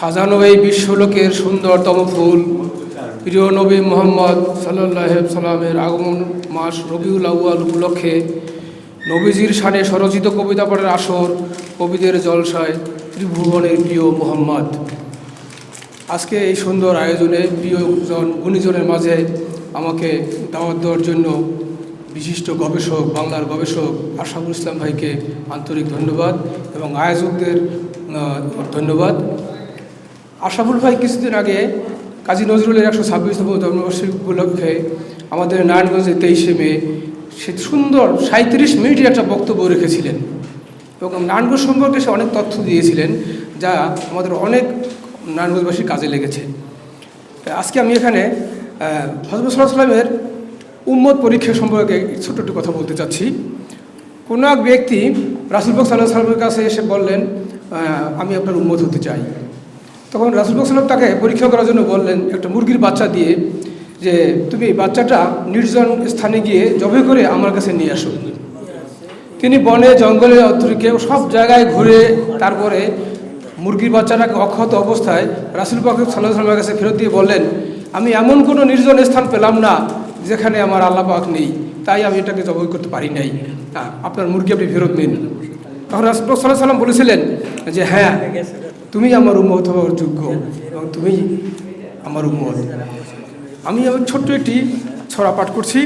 সাজানো এই বিশ্বলোকের সুন্দরতম ফুল। প্রিয় নবী মোহাম্মদ সাল্লাহ সাল্লামের আগমন মাস রবিউল আউয়াল উপলক্ষে নবীজির শানে স্বরচিত কবিতা পাঠের আসর কবিদের জলসায় ত্রিভুবনের প্রিয় মোহাম্মদ। আজকে এই সুন্দর আয়োজনে প্রিয়জন গুণীজনের মাঝে আমাকে দাওয়াত দেওয়ার জন্য বিশিষ্ট গবেষক, বাংলার গবেষক আশাফুল ইসলাম ভাইকে আন্তরিক ধন্যবাদ এবং আয়োজকদের ধন্যবাদ। আশাফুল ভাই কিছুদিন আগে কাজী নজরুলের একশো ছাব্বিশতম জন্মবার্ষিকী উপলক্ষে আমাদের নারায়ণগঞ্জে তেইশে মে সে সুন্দর সাঁত্রিশ মিনিটের একটা বক্তব্য রেখেছিলেন এবং নারায়ণগঞ্জ সম্পর্কে সে অনেক তথ্য দিয়েছিলেন যা আমাদের অনেক নারায়ণগঞ্জবাসীর কাজে লেগেছে। আজকে আমি এখানে হজরত সাল্লামের উম্মত পরীক্ষা সম্পর্কে ছোট্ট একটু কথা বলতে চাচ্ছি। কোনো এক ব্যক্তি রাসুলবাগ সাল্লাহ সাল্লামের কাছে এসে বললেন আমি আপনার উম্মত হতে চাই। তখন রাসুলবাগ সাল্লাম তাকে পরীক্ষা করার জন্য বললেন একটা মুরগির বাচ্চা দিয়ে যে, তুমি বাচ্চাটা নির্জন স্থানে গিয়ে জবে করে আমার কাছে নিয়ে আসো। তিনি বনে, জঙ্গলে অধ্যরিকে সব জায়গায় ঘুরে তারপরে মুরগির বাচ্চাটাকে অক্ষত অবস্থায় রাসুল পাক সাল্লাহ সাল্লামের কাছে ফেরত দিয়ে বললেন, আমি এমন কোনো নির্জন স্থান পেলাম না যেখানে আমার আল্লাহ পাক নেই, তাই আমি এটাকে জবাই করতে পারি নাই। আপনার মুরগি আপনি ফেরত নিন। তখন রাসুল সাল্লাহ সাল্লাম বলেছিলেন যে হ্যাঁ তুমি আমার উম্মত হওয়ার যোগ্য এবং তুমি আমার উম্মত। আমি আমার ছোট্ট একটি ছড়া পাঠ করছি।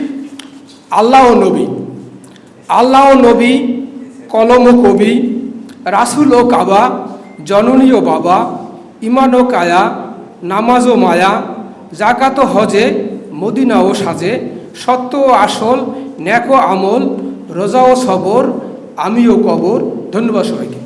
আল্লাহ ও নবী, আল্লাহ ও নবী, কলম ও কবি, রাসুল ও কাবা, জননী ও বাবা, ইমান ও কায়া, নামাজ ও মায়া জাকাত হজে, মদিনা ও সাজে, সত্য ও আসল, ন্যাক আমল, রোজা ও সবর আমি ও কবর ধন্যবাদ সবাইকে।